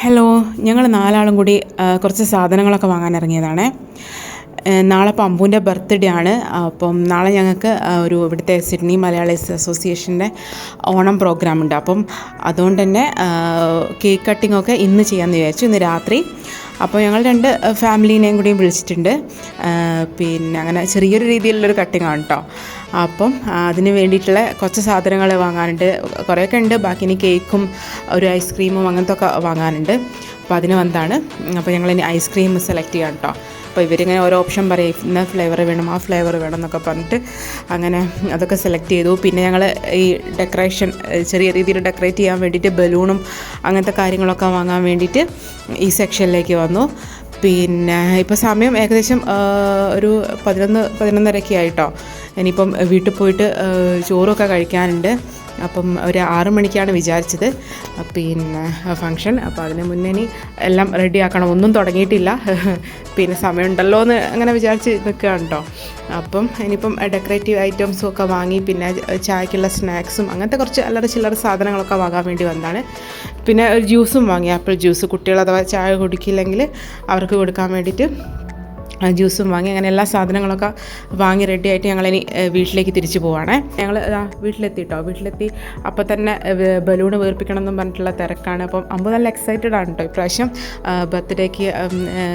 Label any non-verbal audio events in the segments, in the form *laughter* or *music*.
Hello ഞങ്ങൾ നാലാളും കൂടി കുറച്ച് സാധനങ്ങളൊക്കെ വാങ്ങാൻ ഇറങ്ങിയതാണ്. നാളെ പമ്പുവിന്റെ ബർത്ത്ഡേ ആണ്. അപ്പം നാളെ ഞങ്ങൾക്ക് ഒരു ഇവിടുത്തെ സിഡ്നി മലയാളീസ് അസോസിയേഷന്റെ ഓണം പ്രോഗ്രാം ഉണ്ട്. അപ്പം അതുകൊണ്ട് തന്നെ കേക്ക് കട്ടിംഗ് ഒക്കെ ഇന്ന് ചെയ്യാമെന്ന് വിചാരിച്ചു ഇന്ന് രാത്രി. അപ്പോൾ ഞങ്ങൾ രണ്ട് ഫാമിലീനെയും കൂടിയും വിളിച്ചിട്ടുണ്ട്. പിന്നെ അങ്ങനെ ചെറിയൊരു രീതിയിലുള്ളൊരു കട്ടിംഗ് ആണ് കേട്ടോ അപ്പം അതിന് വേണ്ടിയിട്ടുള്ള കുറച്ച് സാധനങ്ങൾ വാങ്ങാനുണ്ട്. കുറേയൊക്കെ ഉണ്ട്. ബാക്കി ഇനി കേക്കും ഒരു ഐസ്ക്രീമും അങ്ങനത്തെ ഒക്കെ വാങ്ങാനുണ്ട്. അപ്പോൾ അതിന് വന്നതാണ്. അപ്പോൾ ഞങ്ങൾ ഇനി ഐസ്ക്രീം സെലക്ട് ചെയ്യാം കേട്ടോ അപ്പോൾ ഇവരിങ്ങനെ ഓരോ ഓപ്ഷൻ പറയും. ഇന്ന ഫ്ലേവർ വേണം ആ ഫ്ലേവർ വേണം എന്നൊക്കെ പറഞ്ഞിട്ട് അങ്ങനെ അതൊക്കെ സെലക്ട് ചെയ്തു. പിന്നെ ഞങ്ങൾ ഈ ഡെക്കറേഷൻ ചെറിയ രീതിയിൽ ഡെക്കറേറ്റ് ചെയ്യാൻ വേണ്ടിയിട്ട് ബലൂണും അങ്ങനത്തെ കാര്യങ്ങളൊക്കെ വാങ്ങാൻ വേണ്ടിയിട്ട് ഈ സെക്ഷനിലേക്ക് വന്നു. പിന്നെ ഇപ്പോൾ സമയം ഏകദേശം ഒരു പതിനൊന്ന് പതിനൊന്നരയൊക്കെ ആയിട്ടോ ഇനിയിപ്പം വീട്ടിൽ പോയിട്ട് ചോറൊക്കെ കഴിക്കാനുണ്ട്. അപ്പം ഒരു ആറ് മണിക്കാണ് വിചാരിച്ചത്. പിന്നെ ഫങ്ഷൻ അപ്പോൾ അതിന് മുന്നേ ഇനി എല്ലാം റെഡിയാക്കണം ഒന്നും തുടങ്ങിയിട്ടില്ല. *laughs* പിന്നെ സമയമുണ്ടല്ലോ എന്ന് അങ്ങനെ വിചാരിച്ച് നിൽക്കുകയാണ് കേട്ടോ. അപ്പം ഇനിയിപ്പം ഡെക്കറേറ്റീവ് ഐറ്റംസും ഒക്കെ വാങ്ങി പിന്നെ ചായക്കുള്ള സ്നാക്സും അങ്ങനത്തെ കുറച്ച് അല്ലാതെ ചില്ലറ സാധനങ്ങളൊക്കെ വാങ്ങാൻ വേണ്ടി വന്നതാണ് പിന്നെ ഒരു ജ്യൂസും വാങ്ങി. ആപ്പിൾ ജ്യൂസ് കുട്ടികൾ അഥവാ ചായ കുടിക്കില്ലെങ്കിൽ അവർക്ക് കൊടുക്കാൻ വേണ്ടിയിട്ട് ജ്യൂസും വാങ്ങി അങ്ങനെ എല്ലാ സാധനങ്ങളൊക്കെ വാങ്ങി റെഡി ആയിട്ട് ഞങ്ങളിനി വീട്ടിലേക്ക് തിരിച്ചു പോവാണേ. ഞങ്ങൾ വീട്ടിലെത്തി കേട്ടോ വീട്ടിലെത്തി അപ്പോൾ തന്നെ ബലൂണ് വീർപ്പിക്കണം എന്നും പറഞ്ഞിട്ടുള്ള തിരക്കാണ്. അപ്പം അമ്പ് നല്ല എക്സൈറ്റഡ് ആണ് കേട്ടോ ഇപ്രാവശ്യം. ബർത്ത്ഡേക്ക്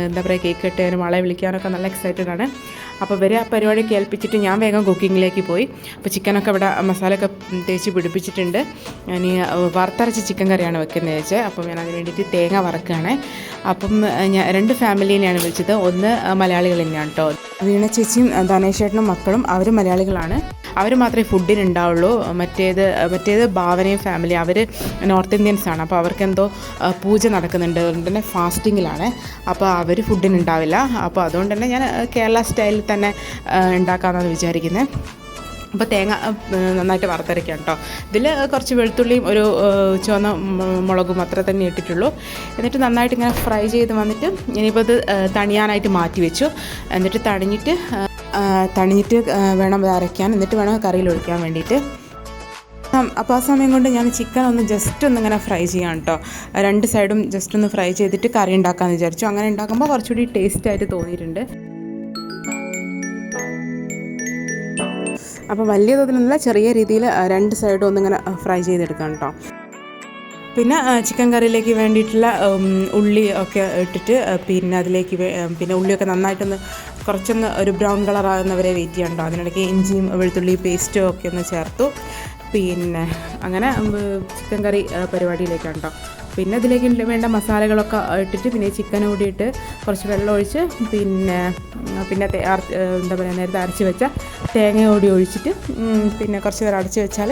എന്താ പറയുക കേക്ക് കെട്ടാനും ആളെ വിളിക്കാനൊക്കെ നല്ല എക്സൈറ്റഡ് ആണ്. അപ്പോൾ വരെ ആ പരിപാടി കേൾപ്പിച്ചിട്ട് ഞാൻ വേഗം കുക്കിങ്ങിലേക്ക് പോയി. അപ്പോൾ ചിക്കനൊക്കെ ഇവിടെ മസാലയൊക്കെ തേച്ച് പിടിപ്പിച്ചിട്ടുണ്ട്. ഇനി വറുത്തരച്ച ചിക്കൻ കറിയാണ് വെക്കുന്നത് വെച്ചാൽ അപ്പം ഞാൻ അതിന് വേണ്ടിയിട്ട് തേങ്ങ വറക്കുകയാണ്. അപ്പം ഞാൻ രണ്ട് ഫാമിലീനെയാണ് വിളിച്ചത്. ഒന്ന് ഏഹ്, മലയാളികൾ തന്നെയാണ് കേട്ടോ. വീണ ചേച്ചിയും ധനേഷേട്ടനും മക്കളും അവർ മലയാളികളാണ്. അവർ മാത്രമേ ഫുഡിന് ഉണ്ടാവുള്ളൂ. മറ്റേത് മറ്റേത് ഭാവനയും ഫാമിലി അവർ നോർത്ത് ഇന്ത്യൻസ് ആണ്. അപ്പോൾ അവർക്ക് എന്തോ പൂജ നടക്കുന്നുണ്ട്. അതുകൊണ്ട് തന്നെ ഫാസ്റ്റിങ്ങിലാണ് അപ്പോൾ അവർ ഫുഡിന് ഉണ്ടാവില്ല. അപ്പോൾ അതുകൊണ്ട് തന്നെ ഞാൻ കേരള സ്റ്റൈലിൽ തന്നെ ഉണ്ടാക്കാമെന്നാണ് വിചാരിക്കുന്നത് അപ്പോൾ തേങ്ങ നന്നായിട്ട് വറുത്തരയ്ക്കാം കേട്ടോ. ഇതിൽ കുറച്ച് വെളുത്തുള്ളിയും ഒരു ചുവന്ന മുളകും അത്ര തന്നെ ഇട്ടിട്ടുള്ളൂ. എന്നിട്ട് നന്നായിട്ട് ഇങ്ങനെ ഫ്രൈ ചെയ്ത് വന്നിട്ട് ഇനിയിപ്പോൾ അത് തണിയാനായിട്ട് മാറ്റി വെച്ചു. എന്നിട്ട് തണിഞ്ഞിട്ട് തണിഞ്ഞിട്ട് വേണം അരയ്ക്കാൻ. എന്നിട്ട് വേണം കറിയിൽ ഒഴിക്കാൻ വേണ്ടിയിട്ട്. അപ്പോൾ ആ സമയം കൊണ്ട് ഞാൻ ചിക്കൻ ഒന്ന് ജസ്റ്റ് ഒന്ന് ഇങ്ങനെ ഫ്രൈ ചെയ്യാം കേട്ടോ. രണ്ട് സൈഡും ജസ്റ്റ് ഒന്ന് ഫ്രൈ ചെയ്തിട്ട് കറി ഉണ്ടാക്കാമെന്ന് വിചാരിച്ചു. അങ്ങനെ ഉണ്ടാക്കുമ്പോൾ കുറച്ചുകൂടി ടേസ്റ്റ് ആയിട്ട് തോന്നിയിട്ടുണ്ട്. അപ്പോൾ വലിയ തോതിലൊന്നുമില്ല ചെറിയ രീതിയിൽ രണ്ട് സൈഡും ഒന്നിങ്ങനെ ഫ്രൈ ചെയ്തെടുക്കാം കേട്ടോ പിന്നെ ചിക്കൻ കറിയിലേക്ക് വേണ്ടിയിട്ടുള്ള ഉള്ളി ഒക്കെ ഇട്ടിട്ട് പിന്നെ അതിലേക്ക് പിന്നെ ഉള്ളിയൊക്കെ നന്നായിട്ടൊന്ന് കുറച്ചൊന്ന് ഒരു ബ്രൗൺ കളർ ആകുന്നവരെ വെയിറ്റ് ചെയ്യണ്ടോ അതിനിടയ്ക്ക് ഇഞ്ചിയും വെളുത്തുള്ളി പേസ്റ്റും ഒക്കെ ഒന്ന് ചേർത്തു. പിന്നെ അങ്ങനെ ചിക്കൻ കറി പരിപാടിയിലേക്കാണ് കേട്ടോ പിന്നെ ഇതിലേക്ക് വേണ്ട മസാലകളൊക്കെ ഇട്ടിട്ട് പിന്നെ ചിക്കൻ കൂടി ഇട്ട് കുറച്ച് വെള്ളം ഒഴിച്ച് പിന്നെ പിന്നെ എന്താ പറയുക നേരത്തെ അരച്ച് വെച്ച തേങ്ങ കൂടി ഒഴിച്ചിട്ട് പിന്നെ കുറച്ച് നേരം അടച്ച് വെച്ചാൽ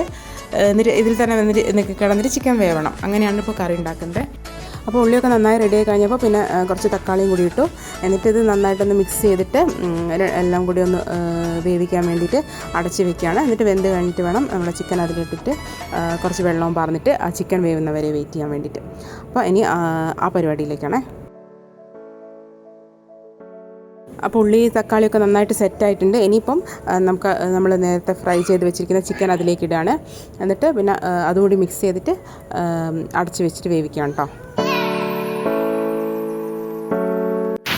ഇതിൽ തന്നെ വന്നിട്ട് കിടന്നിട്ട് ചിക്കൻ വേവണം. അങ്ങനെയാണ് ഇപ്പോൾ കറി ഉണ്ടാക്കുന്നത്. അപ്പോൾ ഉള്ളിയൊക്കെ നന്നായി റെഡി ആയി കഴിഞ്ഞപ്പോൾ പിന്നെ കുറച്ച് തക്കാളിയും കൂടി ഇട്ടു. എന്നിട്ട് ഇത് നന്നായിട്ടൊന്ന് മിക്സ് ചെയ്തിട്ട് എല്ലാം കൂടി ഒന്ന് വേവിക്കാൻ വേണ്ടിയിട്ട് അടച്ച് വെക്കുകയാണ്. എന്നിട്ട് വെന്ത് കഴിഞ്ഞിട്ട് വേണം നമ്മുടെ ചിക്കൻ അതിലിട്ടിട്ട് കുറച്ച് വെള്ളവും പറഞ്ഞിട്ട് ആ ചിക്കൻ വേവുന്നവരെ വെയിറ്റ് ചെയ്യാൻ വേണ്ടിയിട്ട്. അപ്പോൾ ഇനി ആ, പരിപാടിയിലേക്കാണ്. അപ്പോൾ ഉള്ളി തക്കാളിയൊക്കെ നന്നായിട്ട് സെറ്റായിട്ടുണ്ട് ഇനിയിപ്പം നമുക്ക് നമ്മൾ നേരത്തെ ഫ്രൈ ചെയ്ത് വെച്ചിരിക്കുന്ന ചിക്കൻ അതിലേക്ക് ഇടുകയാണ് എന്നിട്ട് പിന്നെ അതുകൂടി മിക്സ് ചെയ്തിട്ട് അടച്ച് വെച്ചിട്ട് വേവിക്കാം കേട്ടോ.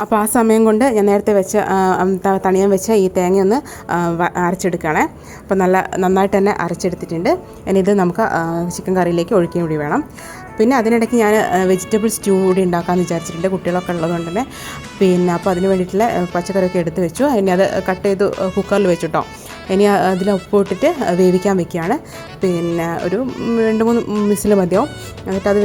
അപ്പോൾ ആ സമയം കൊണ്ട് ഞാൻ നേരത്തെ വെച്ച തണിയാൻ വെച്ച ഈ തേങ്ങ ഒന്ന് അരച്ചെടുക്കുകയാണേ. അപ്പോൾ നല്ല നന്നായിട്ട് തന്നെ അരച്ചെടുത്തിട്ടുണ്ട്. ഇനി ഇത് നമുക്ക് ചിക്കൻ കറിയിലേക്ക് ഒഴിക്കുകയും കൂടി വേണം. പിന്നെ അതിനിടയ്ക്ക് ഞാൻ വെജിറ്റബിൾ സ്റ്റൂ കൂടി ഉണ്ടാക്കാമെന്ന് വിചാരിച്ചിട്ടുണ്ട്. കുട്ടികളൊക്കെ ഉള്ളതുകൊണ്ട് തന്നെ. പിന്നെ അപ്പോൾ അതിന് വേണ്ടിയിട്ടുള്ള പച്ചക്കറിയൊക്കെ എടുത്ത് വെച്ചു. അതിനെ അത് കട്ട് ചെയ്ത് കുക്കറിൽ വെച്ചു കേട്ടോ ഇനി അതിൽ ഉപ്പ് ഇട്ടിട്ട് വേവിക്കാൻ വെക്കുകയാണ്. പിന്നെ ഒരു രണ്ട് മൂന്ന് മിസിൽ മതിയാവും. എന്നിട്ട് അത്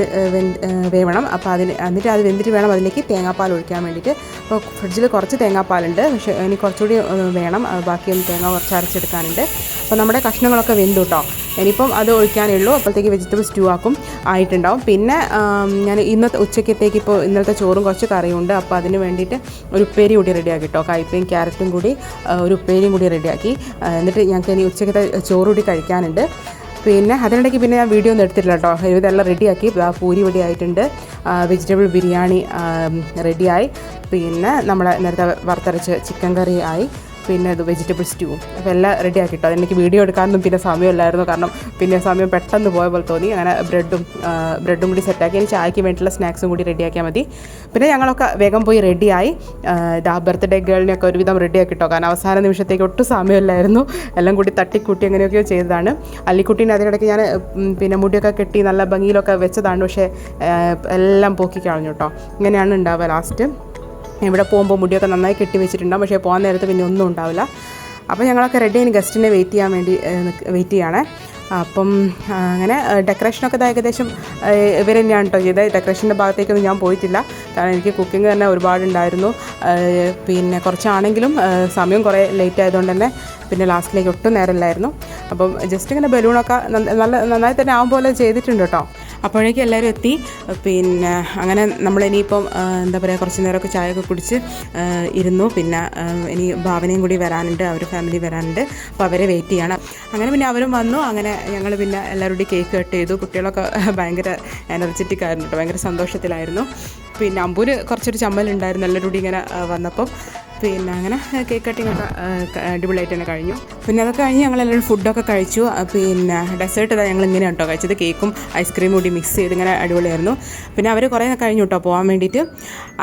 വേവണം. അപ്പോൾ അതിന് എന്നിട്ട് അത് വെന്തിട്ട് വേണം അതിലേക്ക് തേങ്ങാപ്പാൽ ഒഴിക്കാൻ വേണ്ടിയിട്ട്. അപ്പോൾ ഫ്രിഡ്ജിൽ കുറച്ച് തേങ്ങാപ്പാലുണ്ട്. പക്ഷേ ഇനി കുറച്ചുകൂടി വേണം. അത് തേങ്ങ കുറച്ച് അരച്ചെടുക്കാനുണ്ട്. അപ്പോൾ നമ്മുടെ കഷ്ണങ്ങളൊക്കെ വെന്തു കേട്ടോ. ഇനിയിപ്പം അത് ഒഴിക്കാനേ ഉള്ളൂ അപ്പോഴത്തേക്ക് വെജിറ്റബിൾ സ്റ്റൂ ആക്കും. ആയിട്ടുണ്ടാവും. പിന്നെ ഞാൻ ഇന്നത്തെ ഉച്ചക്കത്തേക്ക് ഇപ്പോൾ ഇന്നലത്തെ ചോറും കുറച്ച് കറിയും ഉണ്ട് അപ്പോൾ അതിന് വേണ്ടിയിട്ട് ഒരു ഉപ്പേരി കൂടി റെഡിയാക്കി കേട്ടോ കയ്പയും ക്യാരറ്റും കൂടി ഒരു ഉപ്പേരിയും കൂടി റെഡിയാക്കി. എന്നിട്ട് ഞങ്ങൾക്ക് ഇനി ഉച്ചക്കത്തെ ചോറ് കൂടി കഴിക്കാനുണ്ട്. പിന്നെ അതിനിടയ്ക്ക് പിന്നെ ഞാൻ വീഡിയോ ഒന്നും എടുത്തിട്ടില്ല കേട്ടോ. ഇതെല്ലാം റെഡിയാക്കി. പൂരി റെഡി ആയിട്ടുണ്ട്. വെജിറ്റബിൾ ബിരിയാണി റെഡിയായി. പിന്നെ നമ്മളെ നേരത്തെ വറുത്തരച്ച് ചിക്കൻ കറി ആയി. പിന്നെ ഇത് വെജിറ്റബിൾ സ്റ്റൂവും അപ്പോൾ എല്ലാം റെഡി ആക്കിട്ടോ. അതെനിക്ക് വീഡിയോ എടുക്കാനൊന്നും പിന്നെ സമയമില്ലായിരുന്നു. കാരണം പിന്നെ സമയം പെട്ടെന്ന് പോയ പോലെ തോന്നി. അങ്ങനെ ബ്രെഡും ബ്രെഡും കൂടി സെറ്റാക്കി ഇനി ചായക്ക് വേണ്ടിയിട്ടുള്ള സ്നാക്സും കൂടി റെഡിയാക്കിയാൽ മതി. പിന്നെ ഞങ്ങളൊക്കെ വേഗം പോയി റെഡിയായി ഇതാ ബർത്ത്ഡേ ഗേളിനെയൊക്കെ ഒരുവിധം റെഡി ആക്കിയിട്ടോ കാരണം അവസാന നിമിഷത്തേക്ക് ഒട്ടും സമയമില്ലായിരുന്നു. എല്ലാം കൂടി തട്ടിക്കൂട്ടി അങ്ങനെയൊക്കെയോ ചെയ്തതാണ്. അല്ലിക്കുട്ടീനെ അതിനിടയ്ക്ക് ഞാൻ പിന്നെ മുടിയൊക്കെ കെട്ടി നല്ല ഭംഗിയിലൊക്കെ വെച്ചതാണ്. പക്ഷേ എല്ലാം പോക്കി കളഞ്ഞു കേട്ടോ ഇങ്ങനെയാണ് ഉണ്ടാവുക ലാസ്റ്റ് ഇവിടെ പോകുമ്പോൾ മുടിയൊക്കെ നന്നായി കെട്ടി വെച്ചിട്ടുണ്ടാവും. പക്ഷേ പോകാൻ നേരത്ത് പിന്നെ ഒന്നും ഉണ്ടാവില്ല. അപ്പോൾ ഞങ്ങളൊക്കെ റെഡി ആയി ഗസ്റ്റിനെ വെയിറ്റ് ചെയ്യാൻ വേണ്ടി വെയിറ്റ് ചെയ്യാണ്. അപ്പം അങ്ങനെ ഡെക്കറേഷനൊക്കെ ഏകദേശം ഇവർ തന്നെയാണ് കേട്ടോ ചെയ്തത്. ഡെക്കറേഷന്റെ ഭാഗത്തേക്കൊന്നും ഞാൻ പോയിട്ടില്ല. കാരണം എനിക്ക് കുക്കിംഗ് തന്നെ ഒരുപാടുണ്ടായിരുന്നു. പിന്നെ കുറച്ചാണെങ്കിലും സമയം കുറേ ലേറ്റ് ആയതുകൊണ്ട് തന്നെ പിന്നെ ലാസ്റ്റിലേക്ക് ഒട്ടും നേരമില്ലായിരുന്നു. അപ്പം ജസ്റ്റ് ഇങ്ങനെ ബലൂണൊക്കെ നല്ല നന്നായി തന്നെ ആവും പോലെ ചെയ്തിട്ടുണ്ട് കേട്ടോ അപ്പോഴേക്കും എല്ലാവരും എത്തി. പിന്നെ അങ്ങനെ നമ്മളിനിയിപ്പം എന്താ പറയുക കുറച്ച് നേരമൊക്കെ ഒക്കെ കുടിച്ച് ഇരുന്നു. പിന്നെ ഇനി ഭാവനയും കൂടി വരാനുണ്ട് അവർ ഫാമിലി വരാനുണ്ട്. അപ്പോൾ അവരെ വെയിറ്റ് ചെയ്യണം. അങ്ങനെ പിന്നെ അവരും വന്നു. അങ്ങനെ ഞങ്ങൾ പിന്നെ എല്ലാവരുടെയും കേക്ക് കട്ട് ചെയ്തു. കുട്ടികളൊക്കെ ഭയങ്കര എനർജറ്റിക് ആയിരുന്നു കേട്ടോ. ഭയങ്കര സന്തോഷത്തിലായിരുന്നു. പിന്നെ അമ്പൂര് കുറച്ചൊരു ചമ്മലുണ്ടായിരുന്നു. എല്ലാവരും കൂടി ഇങ്ങനെ വന്നപ്പം. പിന്നെ അങ്ങനെ കേക്ക് കട്ടിങ് ഒക്കെ അടിപൊളിയായിട്ട് തന്നെ കഴിഞ്ഞു. പിന്നെ അതൊക്കെ കഴിഞ്ഞ് ഞങ്ങളെല്ലാവരും ഫുഡൊക്കെ കഴിച്ചു. പിന്നെ ഡെസേർട്ട് ഇതാ ഞങ്ങൾ ഇങ്ങനെ കേട്ടോ കഴിച്ചത്. കേക്കും ഐസ്ക്രീമും കൂടി മിക്സ് ചെയ്ത് ഇങ്ങനെ അടിപൊളിയായിരുന്നു. പിന്നെ അവർ കുറേ കഴിഞ്ഞു കേട്ടോ പോകാൻ വേണ്ടിയിട്ട്.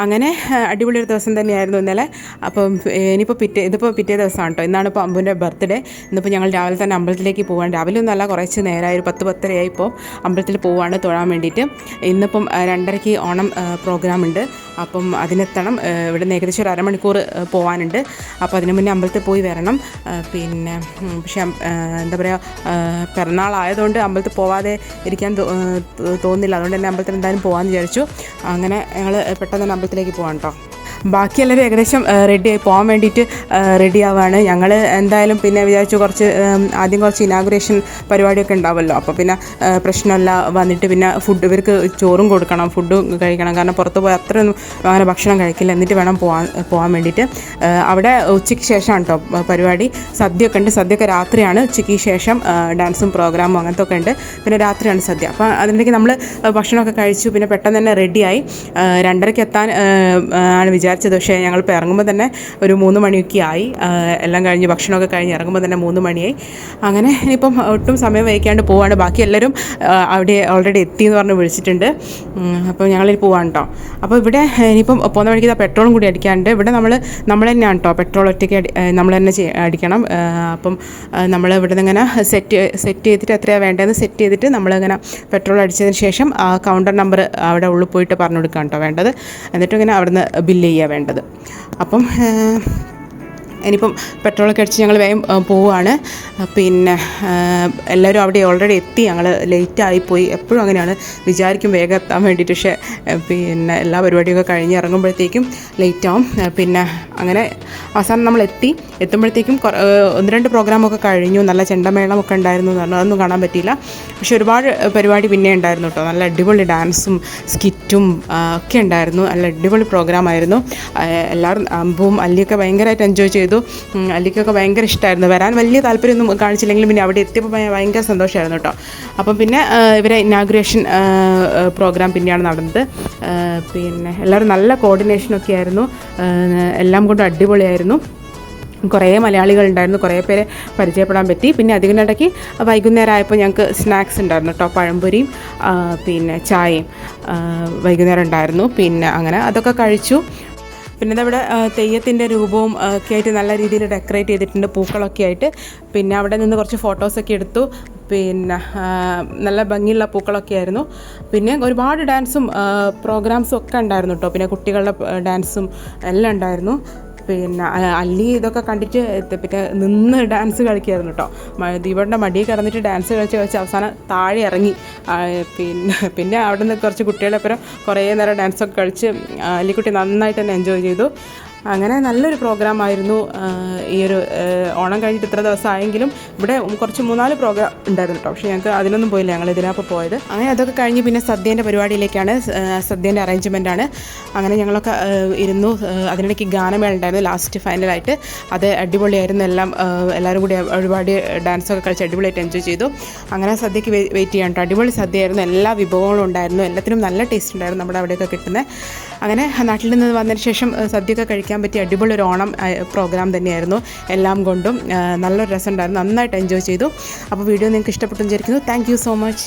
അങ്ങനെ അടിപൊളി ഒരു ദിവസം തന്നെയായിരുന്നു ഇന്നലെ. അപ്പം ഇനിയിപ്പോൾ പിറ്റേ ഇതിപ്പോൾ പിറ്റേ ദിവസമാണ് കേട്ടോ. ഇന്നാണ് ഇപ്പോൾ അമ്പുവിന്റെ ബർത്ത്ഡേ ഇന്നിപ്പോൾ ഞങ്ങൾ രാവിലെ തന്നെ അമ്പലത്തിലേക്ക് പോകാൻ രാവിലെ ഒന്നല്ല കുറച്ച് നേരമായി ഒരു പത്ത് പത്തരയായി ഇപ്പോൾ അമ്പലത്തിൽ പോവാണ് തൊഴാൻ വേണ്ടിയിട്ട്. ഇന്നിപ്പം രണ്ടരയ്ക്ക് ഓണം പ്രോഗ്രാം ഉണ്ട്. അപ്പം അതിനെത്തണം ഇവിടുന്ന് ഏകദേശം ഒരു അരമണിക്കൂർ പോകാനുണ്ട് അപ്പോൾ അതിന് മുന്നേ അമ്പലത്തിൽ പോയി വരണം. പിന്നെ പക്ഷേ എന്താ പറയുക പിറന്നാളായതുകൊണ്ട് അമ്പലത്തിൽ പോവാതെ ഇരിക്കാൻ തോന്നില്ല. അതുകൊണ്ട് തന്നെ അമ്പലത്തിൽ എന്തായാലും പോകാമെന്ന് വിചാരിച്ചു. അങ്ങനെ ഞങ്ങൾ പെട്ടെന്ന് തന്നെ അമ്പലത്തിലേക്ക് പോകാം കേട്ടോ ബാക്കി എല്ലാവരും ഏകദേശം റെഡിയായി പോകാൻ വേണ്ടിയിട്ട് റെഡി ആവുകയാണ് ഞങ്ങൾ എന്തായാലും പിന്നെ വിചാരിച്ചു കുറച്ച് ആദ്യം കുറച്ച് ഇനാഗുറേഷൻ പരിപാടിയൊക്കെ ഉണ്ടാവുമല്ലോ അപ്പോൾ പിന്നെ പ്രശ്നമല്ല. വന്നിട്ട് പിന്നെ ഫുഡ് ഇവർക്ക് ചോറും കൊടുക്കണം ഫുഡും കഴിക്കണം. കാരണം പുറത്ത് പോയി അത്രയൊന്നും അങ്ങനെ ഭക്ഷണം കഴിക്കില്ല. എന്നിട്ട് വേണം പോകാൻ പോകാൻ വേണ്ടിയിട്ട്. അവിടെ ഉച്ചയ്ക്ക് ശേഷമാണ് കേട്ടോ പരിപാടി. സദ്യയൊക്കെ ഉണ്ട്. സദ്യയൊക്കെ രാത്രിയാണ്. ഉച്ചയ്ക്ക് ശേഷം ഡാൻസും പ്രോഗ്രാമും അങ്ങനത്തെ ഒക്കെ ഉണ്ട്. പിന്നെ രാത്രിയാണ് സദ്യ. അപ്പോൾ അതിന്റെ നമ്മൾ ഭക്ഷണമൊക്കെ കഴിച്ചു. പിന്നെ പെട്ടെന്ന് തന്നെ റെഡിയായി രണ്ടരയ്ക്ക് എത്താൻ ആണ് വിചാരിച്ചത്. പക്ഷേ ഞങ്ങൾ ഇപ്പോൾ ഇറങ്ങുമ്പോൾ തന്നെ ഒരു മൂന്ന് മണിയൊക്കെ ആയി. എല്ലാം കഴിഞ്ഞ് ഭക്ഷണമൊക്കെ കഴിഞ്ഞ് ഇറങ്ങുമ്പോൾ തന്നെ മൂന്ന് മണിയായി. അങ്ങനെ ഇനിയിപ്പം ഒട്ടും സമയം വഹിക്കാണ്ട് പോവാണ്. ബാക്കി എല്ലാവരും അവിടെ ഓൾറെഡി എത്തി എന്ന് പറഞ്ഞ് വിളിച്ചിട്ടുണ്ട്. അപ്പോൾ ഞങ്ങളിൽ പോവാണ് കേട്ടോ അപ്പോൾ ഇവിടെ ഇനിയിപ്പം പോകുന്ന വഴിക്ക് പെട്രോളും കൂടി അടിക്കാണ്ട് ഇവിടെ നമ്മൾ നമ്മൾ തന്നെയാണ് കേട്ടോ പെട്രോൾ ഒറ്റയ്ക്ക് നമ്മൾ തന്നെ അടിക്കണം. അപ്പം നമ്മൾ ഇവിടെ നിന്ന് ഇങ്ങനെ സെറ്റ് സെറ്റ് ചെയ്തിട്ട് എത്രയാണ് വേണ്ടതെന്ന് സെറ്റ് ചെയ്തിട്ട് നമ്മളിങ്ങനെ പെട്രോൾ അടിച്ചതിന് ശേഷം കൗണ്ടർ നമ്പർ അവിടെ ഉള്ളിൽ പോയിട്ട് പറഞ്ഞു കൊടുക്കാം കേട്ടോ വേണ്ടത്. എന്നിട്ട് ഇങ്ങനെ അവിടുന്ന് ബില്ല് ചെയ്യുക വേണ്ടത്. അപ്പം ഇനിയിപ്പം പെട്രോളൊക്കെ അടിച്ച് ഞങ്ങൾ വേഗം പോവുകയാണ് പിന്നെ എല്ലാവരും അവിടെ ഓൾറെഡി എത്തി. ഞങ്ങൾ ലേറ്റായി പോയി. എപ്പോഴും അങ്ങനെയാണ്. വിചാരിക്കും വേഗം എത്താൻ വേണ്ടിയിട്ട്. പക്ഷേ പിന്നെ എല്ലാ പരിപാടിയൊക്കെ കഴിഞ്ഞ് ഇറങ്ങുമ്പോഴത്തേക്കും ലേറ്റ് ആവും. പിന്നെ അങ്ങനെ അവസാനം നമ്മൾ എത്തി. എത്തുമ്പോഴത്തേക്കും ഒന്ന് രണ്ട് പ്രോഗ്രാമൊക്കെ കഴിഞ്ഞു. നല്ല ചെണ്ടമേളമൊക്കെ ഉണ്ടായിരുന്നു എന്ന് പറഞ്ഞു അതൊന്നും കാണാൻ പറ്റിയില്ല. പക്ഷേ ഒരുപാട് പരിപാടി പിന്നെ ഉണ്ടായിരുന്നു കേട്ടോ. നല്ല അടിപൊളി ഡാൻസും സ്കിറ്റും ഒക്കെ ഉണ്ടായിരുന്നു. നല്ല അടിപൊളി പ്രോഗ്രാമായിരുന്നു എല്ലാവരും അമ്പും അല്ലിയൊക്കെ ഭയങ്കരമായിട്ട് എൻജോയ് ചെയ്തു. ഉം, അല്ലിക്കൊക്കെ ഭയങ്കര ഇഷ്ടമായിരുന്നു വരാൻ വലിയ താല്പര്യമൊന്നും കാണിച്ചില്ലെങ്കിലും പിന്നെ അവിടെ എത്തിയപ്പോൾ ഭയ- ഭയങ്കര സന്തോഷമായിരുന്നു കേട്ടോ. അപ്പം പിന്നെ ഇവരെ ഇനാഗ്രേഷൻ പ്രോഗ്രാം പിന്നെയാണ് നടന്നത്. പിന്നെ എല്ലാവരും നല്ല കോർഡിനേഷനൊക്കെ ആയിരുന്നു. എല്ലാം കൊണ്ടും അടിപൊളിയായിരുന്നു. കുറേ മലയാളികൾ ഉണ്ടായിരുന്നു. കുറേ പേരെ പരിചയപ്പെടാൻ പറ്റി. പിന്നെ അതിനിടയ്ക്ക് വൈകുന്നേരം ആയപ്പോൾ ഞങ്ങൾക്ക് സ്നാക്സ് ഉണ്ടായിരുന്നു കേട്ടോ. പഴംപൊരിയും പിന്നെ ചായയും വൈകുന്നേരം ഉണ്ടായിരുന്നു. പിന്നെ അങ്ങനെ അതൊക്കെ കഴിച്ചു. പിന്നെ ഇതവിടെ തെയ്യത്തിന്റെ രൂപവും ഒക്കെ ആയിട്ട് നല്ല രീതിയിൽ ഡെക്കറേറ്റ് ചെയ്തിട്ടുണ്ട്. പൂക്കളൊക്കെ ആയിട്ട്. പിന്നെ അവിടെ നിന്ന് കുറച്ച് ഫോട്ടോസൊക്കെ എടുത്തു. പിന്നെ നല്ല ഭംഗിയുള്ള പൂക്കളൊക്കെ ആയിരുന്നു. പിന്നെ ഒരുപാട് ഡാൻസും പ്രോഗ്രാംസും ഒക്കെ ഉണ്ടായിരുന്നു കേട്ടോ പിന്നെ കുട്ടികളുടെ ഡാൻസും എല്ലാം ഉണ്ടായിരുന്നു. പിന്നെ അല്ലി ഇതൊക്കെ കണ്ടിട്ട് പിന്നെ നിന്ന് ഡാൻസ് കളിക്കുകയായിരുന്നു കേട്ടോ ദീപയുടെ മടിയിൽ കിടന്നിട്ട് ഡാൻസ് കളിച്ച് കളിച്ച് അവസാനം താഴെ ഇറങ്ങി. പിന്നെ പിന്നെ അവിടെ നിന്ന് കുറച്ച് കുട്ടികളെപ്പുറം കുറേ നേരം ഡാൻസൊക്കെ കളിച്ച് അല്ലിക്കുട്ടി നന്നായിട്ട് തന്നെ എൻജോയ് ചെയ്തു. അങ്ങനെ നല്ലൊരു പ്രോഗ്രാം ആയിരുന്നു ആ, ഈ ഒരു ഓണം കഴിഞ്ഞിട്ട് ഇത്ര ദിവസമായെങ്കിലും ഇവിടെ കുറച്ച് മൂന്നാൽ പ്രോഗ്രാം ഉണ്ടായിരുന്നു കേട്ടോ പക്ഷേ ഞങ്ങൾക്ക് അതിനൊന്നും പോയില്ല ഞങ്ങൾ ഇതിനപ്പോൾ പോയത്. അങ്ങനെ അതൊക്കെ കഴിഞ്ഞ് പിന്നെ സദ്യേന്റെ പരിപാടിയിലേക്കാണ് സദ്യേന്റെ അറേഞ്ച്മെന്റ് ആണ്. അങ്ങനെ ഞങ്ങളൊക്കെ ഇരുന്നു അതിനിടയ്ക്ക് ഗാനമേള ഉണ്ടായിരുന്നു ലാസ്റ്റ് ഫൈനലായിട്ട് അത് അടിപൊളിയായിരുന്നു എല്ലാം എല്ലാവരും കൂടി ഒരുപാട് ഡാൻസൊക്കെ കളിച്ച് അടിപൊളിയായിട്ട് എൻജോയ് ചെയ്തു. അങ്ങനെ സദ്യക്ക് വെയിറ്റ് ചെയ്യാൻ കേട്ടോ അടിപൊളി സദ്യയായിരുന്നു എല്ലാ വിഭവങ്ങളും ഉണ്ടായിരുന്നു എല്ലാത്തിനും നല്ല ടേസ്റ്റ് ഉണ്ടായിരുന്നു നമ്മുടെ അവിടെയൊക്കെ കിട്ടുന്നത്. അങ്ങനെ നാട്ടിൽ നിന്ന് വന്നതിന് ശേഷം സദ്യയൊക്കെ കഴിക്കാൻ ആഘോഷിക്കാൻ പറ്റിയ അടിപൊളി ഒരു ഓണം പ്രോഗ്രാം തന്നെയായിരുന്നു. എല്ലാം കൊണ്ടും നല്ലൊരു രസമുണ്ടായിരുന്നു. നന്നായിട്ട് എൻജോയ് ചെയ്തു. അപ്പോൾ വീഡിയോ നിങ്ങൾക്ക് ഇഷ്ടപ്പെട്ടു വിചാരിക്കുന്നു. Thank so much